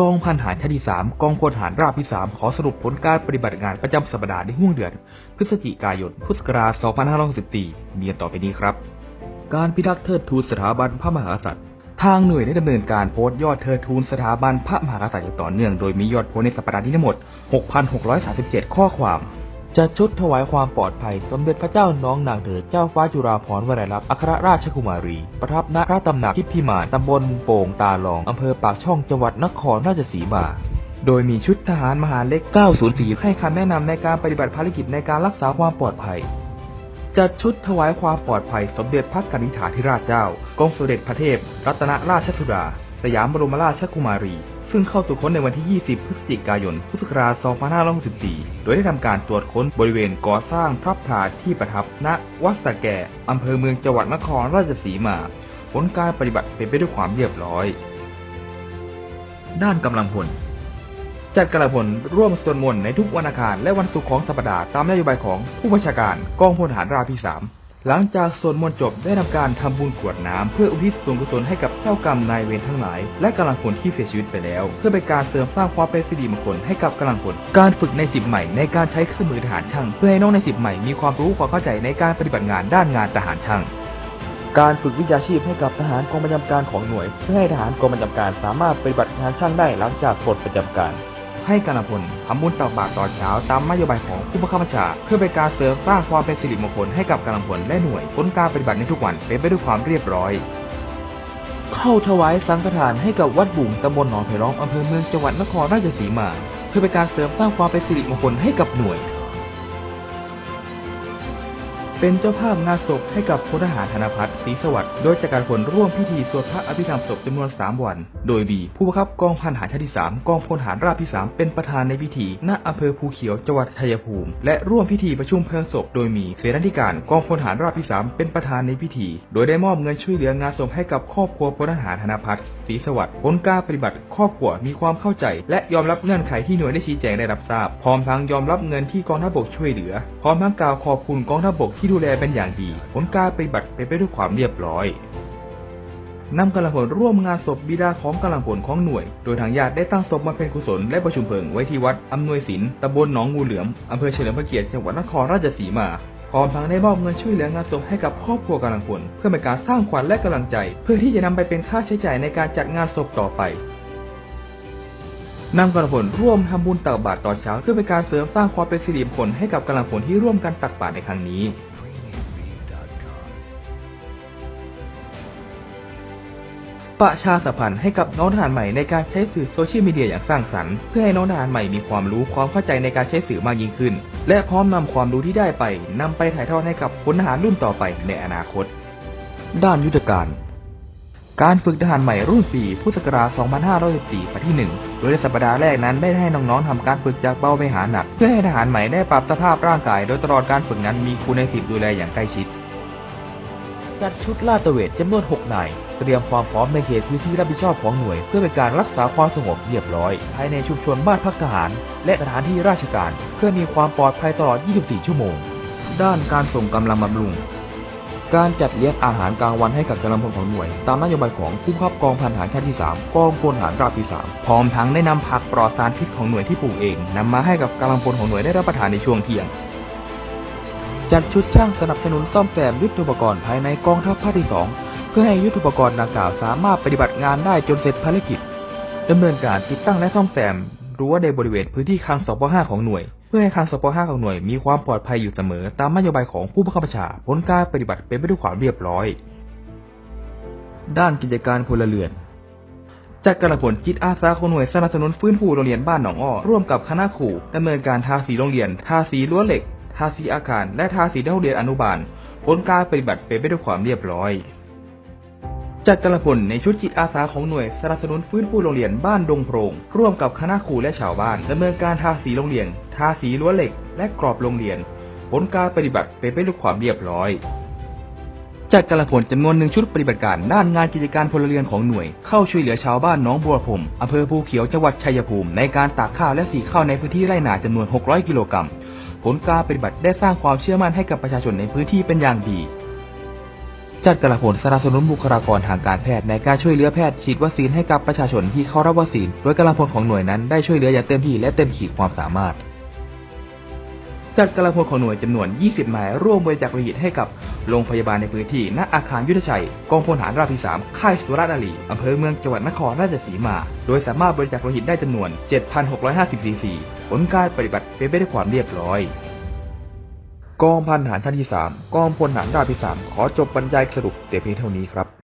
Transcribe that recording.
กองพันทหารชาติที่สามกองพลทหารราบที่สามขอสรุปผลการปฏิบัติงานประจำสัปดาห์ในห่วงเดือน พฤศจิกายน พุทธศักราช 2564เมียนต่อไปนี้ครับ การพิทักษ์เทิดทูนสถาบันพระมหากษัตริย์ ทางหน่วยได้ดำเนินการโพสต์ยอดเทิดทูนสถาบันพระมหากษัตริย์อย่างต่อเนื่อง โดยมียอดโพสต์ในสัปดาห์นี้ทั้งหมด 6,637 ข้อความ จะชุดถวายความปลอดภัย สมเด็จพระเจ้าน้องนางเธอเจ้าฟ้าจุฬาภรณ์วลัยลักษณ์อัครราชกุมารี ประทับณพระตำหนักทิพพิมานตำบลโป่งตาลองอำเภอปากช่องจังหวัดนครราชสีมา โดยมีชุดทหารมหาเล็ก 904 ให้คำแนะนำในการปฏิบัติภารกิจในการรักษาความปลอดภัย จัดชุดถวายความปลอดภัย สมเด็จพระกนิษฐาธิราชเจ้า กองสมเด็จพระเทพ รัตนราชสุดา สยามบรมราชกุมารี ซึ่งเข้าตรวจค้นในวันที่ 20 พฤศจิกายน พุทธศักราช 2564 โดยได้ทำการตรวจค้นบริเวณก่อสร้างพระพลาที่ประทับณวัดสะแก่อำเภอเมืองจังหวัดนครราชสีมา ผลการปฏิบัติเป็นไปด้วยความเรียบร้อย ด้านกำลังพลจัดกำลังพลร่วมสวดมนต์ในทุกวันอังคารและวันศุกร์ของสัปดาห์ตามนโยบายของผู้บัญชาการกองพลทหารราบที่สาม หลังจากสวดมนต์จบได้ทำการทำบุญกวดน้ำเพื่ออุทิศส่วนกุศลให้กับเจ้ากรรมนายเวรทั้งหลาย และกำลังพลที่เสียชีวิตไปแล้ว เพื่อเป็นการเสริมสร้างความเป็นสิริมงคลให้กับกำลังพลการฝึกในสิบใหม่ในการใช้เครื่องมือทหารช่าง เพื่อให้น้องในสิบใหม่มีความรู้ความเข้าใจในการปฏิบัติงานด้านงานทหารช่างการฝึกวิชาชีพให้กับทหารกองประจำการของหน่วย เพื่อให้ทหารกองประจำการสามารถปฏิบัติงานช่างได้หลังจากปลดประจำการ ให้กำลังพลทำบุญตักบาตรตอนเช้าตามนโยบายของผู้บังคับบัญชา เพื่อเป็นการเสริมสร้างความเป็นสิริมงคลให้กับกำลังพลและหน่วยผลการปฏิบัติในทุกวันเป็นไปด้วยความเรียบร้อย เข้าถวายสังฆทานให้กับวัดบุ่งตำบลหนองไผ่ร้องอำเภอเมืองจังหวัดนครราชสีมา เพื่อเป็นการเสริมสร้างความเป็นสิริมงคลให้กับหน่วย เป็นเจ้าภาพงานศพให้กับพลทหารธนพัฒน์ศรีสวัสดิ์โดยจากการผลร่วมพิธีสวดพระอภิธรรมศพจำนวน 3 วัน โดยมีผู้บังคับกองพันทหารชาติที่ 3 กองพลทหารราบที่ 3 เป็นประธานในพิธี ณอำเภอภูเขียวจังหวัดชัยภูมิ และร่วมพิธีประชุมเพลิงศพ โดยมีเสนาธิการกองพลทหารราบที่ 3 เป็นประธานในพิธี โดยได้มอบเงินช่วยเหลืองานศพให้กับครอบครัวพลทหารธนพัฒน์ศรีสวัสดิ์ผลการปฏิบัติครอบครัวมีความเข้าใจ และยอมรับเงื่อนไขที่หน่วยได้ชี้แจงได้รับทราบ พร้อมทั้งยอมรับเงินที่กองทัพบกช่วยเหลือ พร้อมทั้งกล่าวขอบคุณกองทัพบกที่ดูแลเป็นอย่างดี ผลการปฏิบัติเป็นไปด้วยความเรียบร้อยนำกำลังผลร่วมงานศพบิดาของกำลังผลของหน่วย โดยทางญาติได้ตั้งศพมาเป็นกุศลและประชุมเพลิงไว้ที่วัดอำนวยศิลป์ตำบลหนองงูเหลือมอำเภอเฉลิมพระเกียรติจังหวัดนครราชสีมา พร้อมทั้งได้มอบเงินช่วยเหลืองานศพให้กับครอบครัวกำลังผลเพื่อเป็นการสร้างขวัญและกำลังใจ เพื่อที่จะนำไปเป็นค่าใช้จ่ายในการจัดงานศพต่อไป นำกำลังผลร่วมทำบุญตักบาตรตอนเช้าเพื่อเป็นการเสริมสร้างความเป็นสิริมงคลให้กับกำลังผลที่ร่วมกันตักบาตรในครั้งนี้ ประชาสัมพันธ์ให้กับน้องทหารใหม่ในการใช้สื่อโซเชียลมีเดียอย่างสร้างสรรค์เพื่อให้น้องทหารใหม่มีความรู้ความเข้าใจในการใช้สื่อมากยิ่งขึ้น และพร้อมนำความรู้ที่ได้ไปนำไปถ่ายทอดให้กับพลทหารรุ่นต่อไปในอนาคต ด้านยุทธการ การฝึกทหารใหม่รุ่น 4 พุทธศักราช 2514ปีที่ 1 โดยในสัปดาห์แรกนั้นได้ให้น้องๆทำการฝึกจากเบาไปหาหนัก เพื่อให้ทหารใหม่ได้ปรับสภาพร่างกาย โดยตลอดการฝึกนั้นมีครูในสิบดูแลอย่างใกล้ชิด จัดชุดลาดตระเวนจำนวน 6 นาย เตรียมความพร้อมในเขตพื้นที่รับผิดชอบของหน่วย เพื่อเป็นการรักษาความสงบเรียบร้อย ภายในชุมชนบ้านพักทหาร และสถานที่ราชการ เพื่อมีความปลอดภัยตลอด 24 ชั่วโมง ด้านการส่งกำลังบำรุง การจัดเลี้ยงอาหารกลางวันให้กับกำลังพลของหน่วย ตามนโยบายของผู้บังคับกองพันหารชาติที่ 3 กองพลหารราบที่ 3 พร้อมทั้งได้นำผักปลอดสารพิษของหน่วยที่ปลูกเองนำมาให้กับกำลังพลของหน่วยได้รับประทานในช่วงเที่ยง จัดชุดช่างสนับสนุนซ่อมแซมยุทธุปกรณ์ภายในกองทัพภาคที่ 2 เพื่อให้ยุทธุปกรณ์ดังกล่าวสามารถปฏิบัติงานได้จนเสร็จภารกิจดำเนินการติดตั้งและซ่อมแซมรั้วในบริเวณพื้นที่คลังสป .5 ของหน่วย เพื่อให้คลังสป .5 ของหน่วยมีความปลอดภัยอยู่เสมอตามนโยบายของผู้บังคับบัญชาผลการปฏิบัติเป็นไปด้วยความเรียบร้อย ด้านกิจการพลเรือนจัดกระผลจิตอาสาของหน่วยสนับสนุนฟื้นฟูโรงเรียนบ้านหนองอ้อร่วมกับคณะครูดำเนินการทาสีโรงเรียน ทาสีรั้วเหล็ก ทาสีอาคาร และทาสีในห้องเรียนอนุบาลผลการปฏิบัติเป็นไปด้วยความเรียบร้อย จัดกระผลในชุดจิตอาสาของหน่วยสนับสนุนฟื้นฟูโรงเรียนบ้านดงโพรง ร่วมกับคณะครูและชาวบ้านดำเนินการทาสีโรงเรียน ทาสีรั้วเหล็ก และกรอบโรงเรียน ผลการปฏิบัติเป็นไปด้วยความเรียบร้อยจัดกระผลจำนวนหนึ่งชุดปฏิบัติการด้านงานกิจการพลเรือนของหน่วย เข้าช่วยเหลือชาวบ้านหน้องบัวพรมอำเภอภูเขียวจังหวัดชัยภูมิ ในการตากข้าวและสีข้าวในพื้นที่ไร่นาจำนวน 600 กิโลกรัมผลการปฏิบัติได้สร้างความเชื่อมั่นให้กับประชาชนในพื้นที่เป็นอย่างดี จัดกำลังผลสนับสนุนบุคลากรทางการแพทย์ในการช่วยเหลือแพทย์ฉีดวัคซีนให้กับประชาชนที่เข้ารับวัคซีน โดยกำลังพลของหน่วยนั้นได้ช่วยเหลืออย่างเต็มที่และเต็มขีดความสามารถ จัดกำลังพลของหน่วยจำนวน 20 นายร่วมบริจาคโลหิตให้กับโรงพยาบาลในพื้นที่ณอาคารยุทธชัย กองพลฐานราบที่ 3 ค่ายสุรนารีอำเภอเมืองจังหวัดนครราชสีมา โดยสามารถบริจาคโลหิตได้จำนวน 7,650ซีซีผลการปฏิบัติเป็นไปด้วยความเรียบร้อย กองพันทหารชั้นที่ 3 กองพลทหารราบที่ 3 ขอจบบรรยายสรุปแต่เพียงเท่านี้ครับ